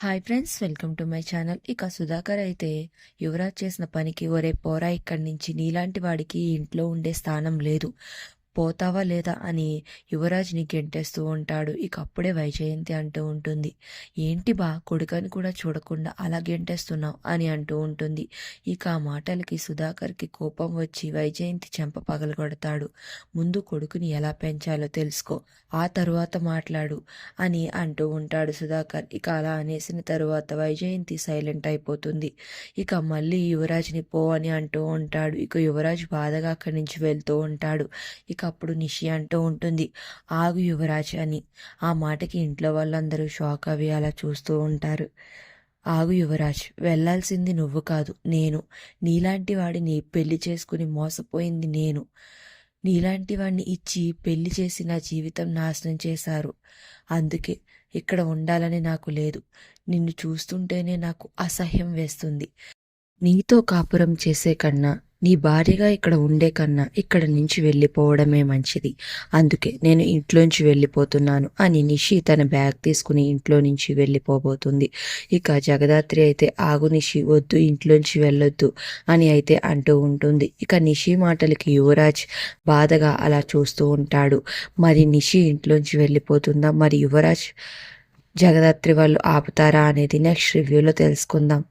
Hi friends welcome to my channel ఇక సుధాకర్ అయితే యువరాజ్ చేసిన పనికి ఒరే పోరా ఇక్కడి నుంచి నీలాంటి వాడికి ఇంట్లో ఉండే స్థానం లేదు. పోతావా లేదా అని యువరాజ్ని గెంటేస్తూ ఉంటాడు. ఇక అప్పుడే వైజయంతి అంటూ ఉంటుంది. ఏంటి బా కొడుకని కూడా చూడకుండా అలా గెంటేస్తున్నావు? అని అంటూ ఉంటుంది. ఇక ఆ మాటలకి సుధాకర్కి కోపం వచ్చి వైజయంతి చెంప పగలగొడతాడు. ముందు కొడుకుని ఎలా పెంచాలో తెలుసుకో ఆ తరువాత మాట్లాడు అని అంటూ ఉంటాడు సుధాకర్. ఇక అలా అనేసిన తరువాత వైజయంతి సైలెంట్ అయిపోతుంది. ఇక మళ్ళీ యువరాజ్ని పో అని అంటూ ఉంటాడు. ఇక యువరాజ్ బాధగా అక్కడి నుంచి వెళ్తూ ఉంటాడు. ఇక అప్పుడు నిషి అంటూ ఉంటుంది ఆగు యువరాజ్ అని. ఆ మాటకి ఇంట్లో వాళ్ళందరూ షాక్ అవి అలా చూస్తూ ఉంటారు. ఆగు యువరాజ్ వెళ్ళాల్సింది నువ్వు కాదు నేను. నీలాంటి వాడిని పెళ్ళి చేసుకుని మోసపోయింది నేను. నీలాంటి వాడిని ఇచ్చి పెళ్ళి చేసి నా జీవితం నాశనం చేశారు. అందుకే ఇక్కడ ఉండాలని నాకు లేదు. నిన్ను చూస్తుంటేనే నాకు అసహ్యం వేస్తుంది. నీతో కాపురం చేసే కన్నా నీ భార్యగా ఇక్కడ ఉండే కన్నా ఇక్కడ నుంచి వెళ్ళిపోవడమే మంచిది. అందుకే నేను ఇంట్లోంచి వెళ్ళిపోతున్నాను అని నిషి తన బ్యాగ్ తీసుకుని ఇంట్లో నుంచి వెళ్ళిపోబోతుంది. ఇక జగదాత్రి అయితే ఆగు నిషి వద్దు ఇంట్లోంచి వెళ్ళొద్దు అని అయితే అంటూ ఉంటుంది. ఇక నిషి మాటలకి యువరాజ్ బాధగా అలా చూస్తూ ఉంటాడు. మరి నిషి ఇంట్లోంచి వెళ్ళిపోతుందా? మరి యువరాజ్ జగదాత్రి వాళ్ళు ఆపుతారా? అనేది నెక్స్ట్ రివ్యూలో తెలుసుకుందాం.